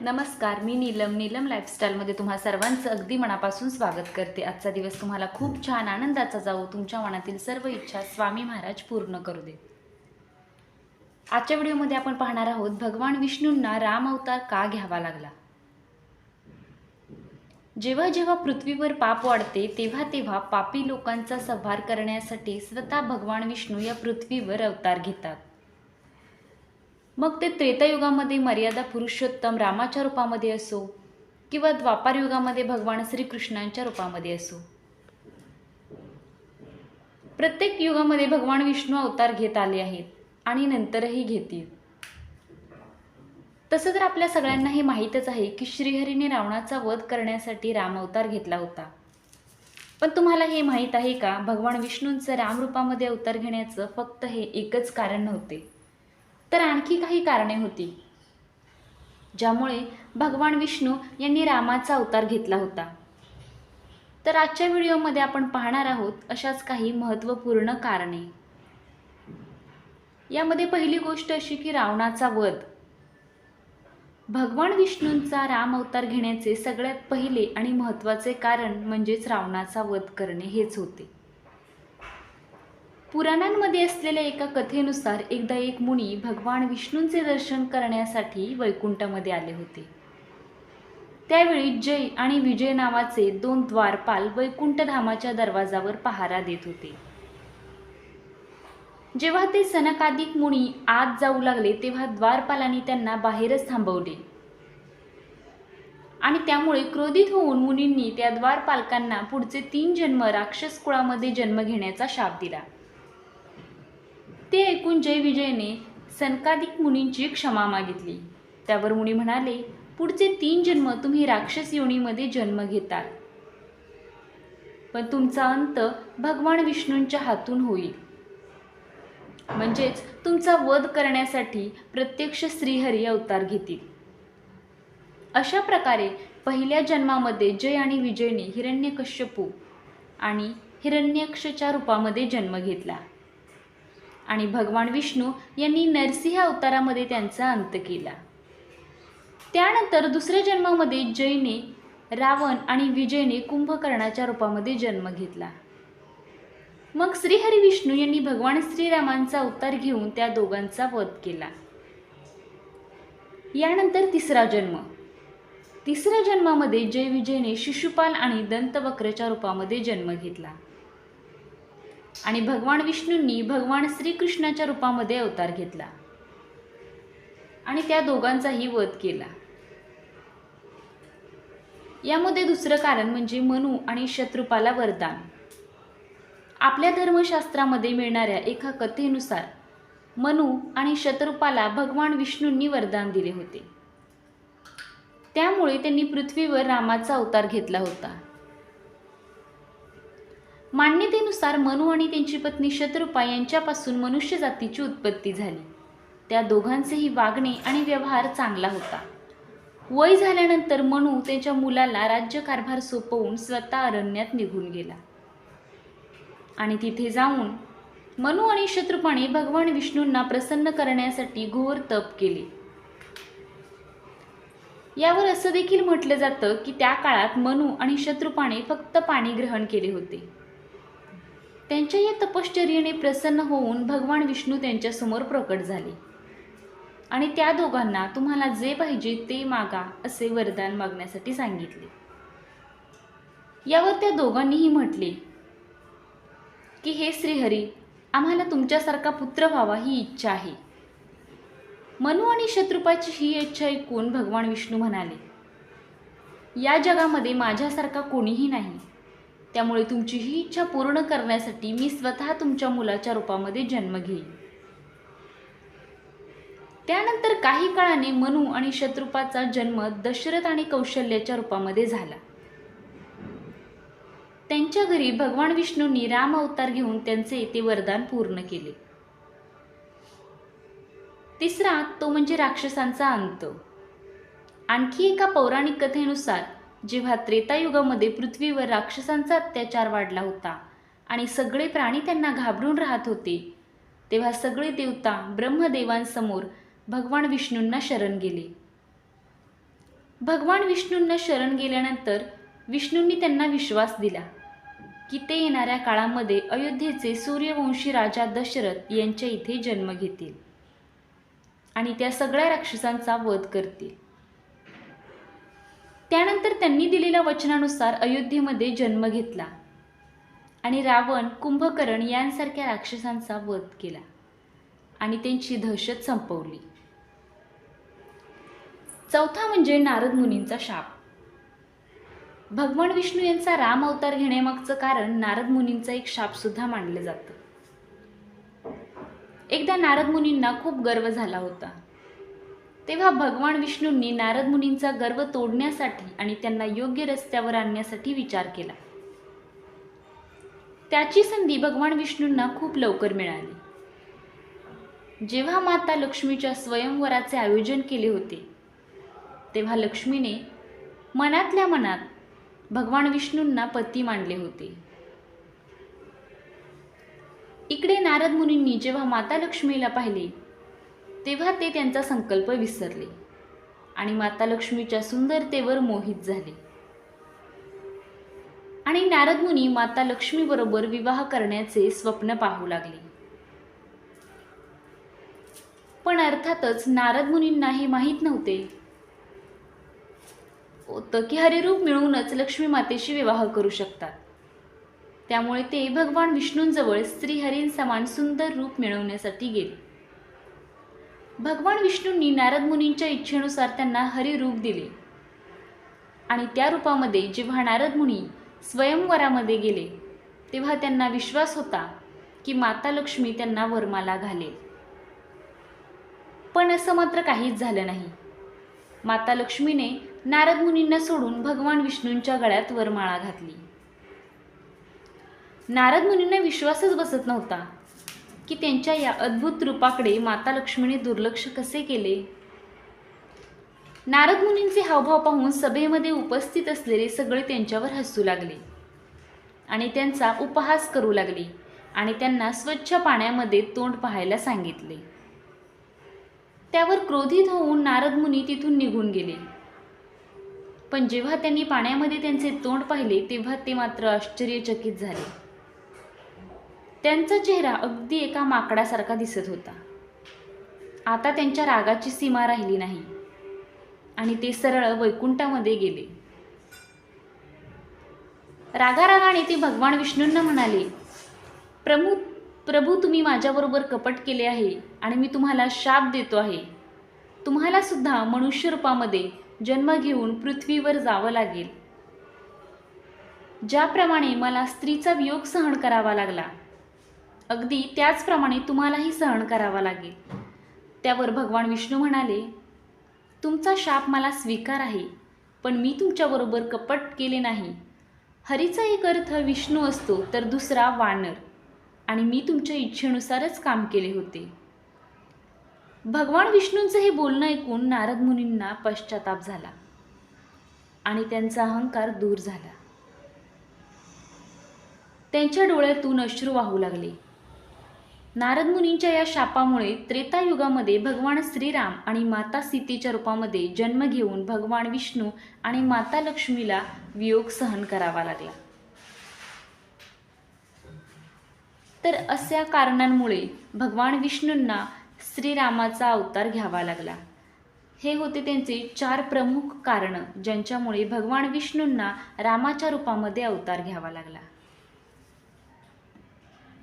नमस्कार मी नीलम. नीलम लाईफस्टाईलमध्ये तुम्हा सर्वांचं अगदी मनापासून स्वागत करते. आजचा दिवस तुम्हाला खूप छान आनंदाचा जाऊ तुमच्या मनातील सर्व इच्छा स्वामी महाराज पूर्ण करू देत आजच्या व्हिडिओमध्ये आपण पाहणार आहोत भगवान विष्णूंना राम अवतार का घ्यावा लागला? जेव्हा जेव्हा पृथ्वीवर पाप वाढते तेव्हा तेव्हा पापी लोकांचा संहार करण्यासाठी स्वतः भगवान विष्णू या पृथ्वीवर अवतार घेतात. मग ते त्रेतायुगामध्ये मर्यादा पुरुषोत्तम रामाच्या रूपामध्ये असो किंवा द्वापार युगामध्ये भगवान श्रीकृष्णांच्या रूपामध्ये असो. प्रत्येक युगामध्ये भगवान विष्णू अवतार घेत आले आहेत आणि नंतरही घेतील. तसं तर आपल्या सगळ्यांना हे माहीतच आहे की श्रीहरीने रावणाचा वध करण्यासाठी राम अवतार घेतला होता. पण तुम्हाला हे माहीत आहे का? भगवान विष्णूंचं रामरूपामध्ये अवतार घेण्याचं फक्त हे एकच कारण नव्हते. तर आणखी काही कारणे होती. ज्यामुळे भगवान विष्णू यांनी रामाचा अवतार घेतला होता. तर आजच्या व्हिडिओमध्ये आपण पाहणार आहोत अशाच काही महत्त्वपूर्ण कारणे. यामध्ये पहिली गोष्ट अशी की रावणाचा वध. भगवान विष्णूंचा राम अवतार घेण्याचे सगळ्यात पहिले आणि महत्त्वाचे कारण म्हणजेच रावणाचा वध करणे हेच होते. पुराणांमध्ये असलेल्या एका कथेनुसार एकदा एक मुनी भगवान विष्णूंचे दर्शन करण्यासाठी वैकुंठामध्ये आले होते. त्यावेळी जय आणि विजय नावाचे दोन द्वारपाल वैकुंठधामाच्या दरवाजावर पहारा देत होते. जेव्हा ते सनकादिक मुनी आत जाऊ लागले तेव्हा द्वारपालांनी त्यांना बाहेरच थांबवले. आणि त्यामुळे क्रोधित होऊन मुनींनी त्या द्वारपालकांना पुढचे तीन जन्म राक्षस कुळामध्ये जन्म घेण्याचा शाप दिला. ते ऐकून जय विजयने सनकादिक मुनींची क्षमा मागितली. त्यावर मुनी म्हणाले पुढचे तीन जन्म तुम्ही राक्षस योनीमध्ये जन्म घेताल पण तुमचा अंत भगवान विष्णूंच्या हातून होईल. म्हणजेच तुमचा वध करण्यासाठी प्रत्यक्ष श्रीहरी अवतार घेतील. अशा प्रकारे पहिल्या जन्मामध्ये जय आणि विजयने हिरण्यकश्यपू आणि हिरण्यक्षच्या रूपामध्ये जन्म घेतला. आणि भगवान विष्णू यांनी नरसिंह अवतारामध्ये त्यांचा अंत केला. त्यानंतर दुसऱ्या जन्मामध्ये जयने रावण आणि विजयने कुंभकर्णाच्या रूपामध्ये जन्म घेतला. मग श्रीहरी विष्णू यांनी भगवान श्रीरामांचा अवतार घेऊन त्या दोघांचा वध केला. यानंतर तिसरा जन्म. तिसऱ्या जन्मामध्ये जय विजयने शिशुपाल आणि दंतवक्रच्या रूपामध्ये जन्म घेतला. आणि भगवान विष्णूंनी भगवान श्रीकृष्णाच्या रूपामध्ये अवतार घेतला. आणि त्या दोघांचाही वध केला. यामध्ये दुसरं कारण म्हणजे मनु आणि शत्रुपाला वरदान. आपल्या धर्मशास्त्रामध्ये मिळणाऱ्या एका कथेनुसार मनु आणि शत्रुपाला भगवान विष्णूंनी वरदान दिले होते. त्यामुळे त्यांनी पृथ्वीवर रामाचा अवतार घेतला होता. मान्यतेनुसार मनु आणि त्यांची पत्नी शत्रुपा यांच्यापासून मनुष्य जातीची उत्पत्ती झाली. त्या दोघांचेही वागणे आणि व्यवहार चांगला होता. वय झाल्यानंतर मनू त्यांच्या मुलाला राज्यकारभार सोपवून स्वतः अरण्यात निघून गेला. आणि तिथे जाऊन मनु आणि शत्रुपाने भगवान विष्णूंना प्रसन्न करण्यासाठी घोर तप केले. यावर असं देखील म्हटलं जातं की त्या काळात मनु आणि शत्रुपाने फक्त पाणी ग्रहण केले होते. त्यांच्या या तपश्चर्येने प्रसन्न होऊन भगवान विष्णू त्यांच्यासमोर प्रकट झाले. आणि त्या दोघांना तुम्हाला जे पाहिजे ते मागा असे वरदान मागण्यासाठी सांगितले. यावर त्या दोघांनीही म्हटले की हे श्रीहरी आम्हाला तुमच्यासारखा पुत्र व्हावा ही इच्छा आहे. मनू आणि शत्रुपाची ही इच्छा ऐकून भगवान विष्णू म्हणाले या जगामध्ये माझ्यासारखा कोणीही नाही. त्यामुळे तुमची ही इच्छा पूर्ण करण्यासाठी मी स्वतः तुमच्या मुलाच्या रूपामध्ये जन्म घेईन. त्यानंतर काही काळाने मनु आणि शत्रुपाचा जन्म दशरथ आणि कौशल्याच्या रूपामध्ये झाला. त्यांच्या घरी भगवान विष्णूंनी राम अवतार घेऊन त्यांचे ते वरदान पूर्ण केले. तिसरा तो म्हणजे राक्षसांचा अंत. आणखी एका पौराणिक कथेनुसार जेव्हा त्रेतायुगामध्ये पृथ्वीवर राक्षसांचा अत्याचार वाढला होता आणि सगळे प्राणी त्यांना घाबरून राहत होते तेव्हा सगळे देवता ब्रह्मदेवांसमोर भगवान विष्णूंना शरण गेले. भगवान विष्णूंना शरण गेल्यानंतर विष्णूंनी त्यांना विश्वास दिला की ते येणाऱ्या काळामध्ये अयोध्येचे सूर्यवंशी राजा दशरथ यांच्या इथे जन्म घेतील आणि त्या सगळ्या राक्षसांचा वध करतील. त्यानंतर त्यांनी दिलेल्या वचनानुसार अयोध्येमध्ये जन्म घेतला आणि रावण कुंभकर्ण यांसारख्या राक्षसांचा वध केला आणि त्यांची दहशत संपवली. चौथा म्हणजे नारद मुनींचा शाप. भगवान विष्णू यांचा राम अवतार घेण्यामागचं कारण नारद मुनींचा एक शाप सुद्धा मानलं जातं. एकदा नारद मुनींना खूप गर्व झाला होता. तेव्हा भगवान विष्णूंनी नारद मुनींचा गर्व तोडण्यासाठी आणि त्यांना योग्य रस्त्यावर आणण्यासाठी विचार केला. त्याची संधी भगवान विष्णूंना खूप लवकर मिळाली. जेव्हा माता लक्ष्मीच्या स्वयंवराचे आयोजन केले होते तेव्हा लक्ष्मीने मनातल्या मनात भगवान विष्णूंना पती मानले होते. इकडे नारद मुनींनी जेव्हा माता लक्ष्मीला पाहिले तेव्हा ते त्यांचा संकल्प विसरले आणि माता लक्ष्मीच्या सुंदरतेवर मोहित झाले. आणि नारद मुनी माता लक्ष्मीबरोबर विवाह करण्याचे स्वप्न पाहू लागले. पण अर्थातच नारद मुनींना हे माहीत नव्हते. होतं की हरिरूप मिळूनच लक्ष्मी मातेशी विवाह करू शकतात. त्यामुळे ते भगवान विष्णूंजवळ श्रीहरींसमान सुंदर रूप मिळवण्यासाठी गेले. भगवान विष्णूंनी नारद मुनींच्या इच्छेनुसार त्यांना हरिरूप दिले. आणि त्या रूपामध्ये जेव्हा नारद मुनी स्वयंवरामध्ये गेले तेव्हा त्यांना विश्वास होता की माता लक्ष्मी त्यांना वरमाला घालेल. पण असं मात्र काहीच झालं नाही. माता लक्ष्मीने नारद मुनींना सोडून भगवान विष्णूंच्या गळ्यात वरमाळा घातली. नारद मुनींना विश्वासच बसत नव्हता. की त्यांच्या या अद्भुत रूपाकडे माता लक्ष्मीने दुर्लक्ष कसे केले? नारद मुनींचे हावभाव पाहून सभेमध्ये उपस्थित असलेले सगळे त्यांच्यावर हसू लागले. आणि त्यांचा उपहास करू लागले आणि त्यांना स्वच्छ पाण्यामध्ये तोंड पाहायला सांगितले. त्यावर क्रोधित होऊन नारद मुनी तिथून निघून गेले. पण जेव्हा त्यांनी पाण्यामध्ये त्यांचे तोंड पाहिले तेव्हा ते मात्र आश्चर्यचकित झाले. त्यांचा चेहरा अगदी एका माकडासारखा दिसत होता. आता त्यांच्या रागाची सीमा राहिली नाही. आणि ते सरळ वैकुंठामध्ये गेले. रागारागाने ते भगवान विष्णूंना म्हणाले प्रभू प्रभू तुम्ही माझ्याबरोबर कपट केले आहे आणि मी तुम्हाला शाप देतो आहे. तुम्हाला सुद्धा मनुष्य रूपामध्ये जन्म घेऊन पृथ्वीवर जावं लागेल. ज्याप्रमाणे मला स्त्रीचा वियोग सहन करावा लागला अगदी त्याचप्रमाणे तुम्हालाही सहन करावा लागेल. त्यावर भगवान विष्णू म्हणाले तुमचा शाप मला स्वीकार आहे पण मी तुमच्याबरोबर कपट केले नाही. हरीचा एक अर्थ विष्णू असतो तर दुसरा वानर आणि मी तुमच्या इच्छेनुसारच काम केले होते. भगवान विष्णूंचं हे बोलणं ऐकून नारद मुनींना पश्चाताप झाला आणि त्यांचा अहंकार दूर झाला. त्यांच्या डोळ्यातून अश्रू वाहू लागले. नारद मुनींच्या या शापामुळे त्रेतायुगामध्ये भगवान श्रीराम आणि माता सीतेच्या रूपामध्ये जन्म घेऊन भगवान विष्णू आणि माता लक्ष्मीला वियोग सहन करावा लागला. तर अशा कारणांमुळे भगवान विष्णूंना श्रीरामाचा अवतार घ्यावा लागला. हे होते त्यांचे चार प्रमुख कारणं ज्यांच्यामुळे भगवान विष्णूंना रामाच्या रूपामध्ये अवतार घ्यावा लागला.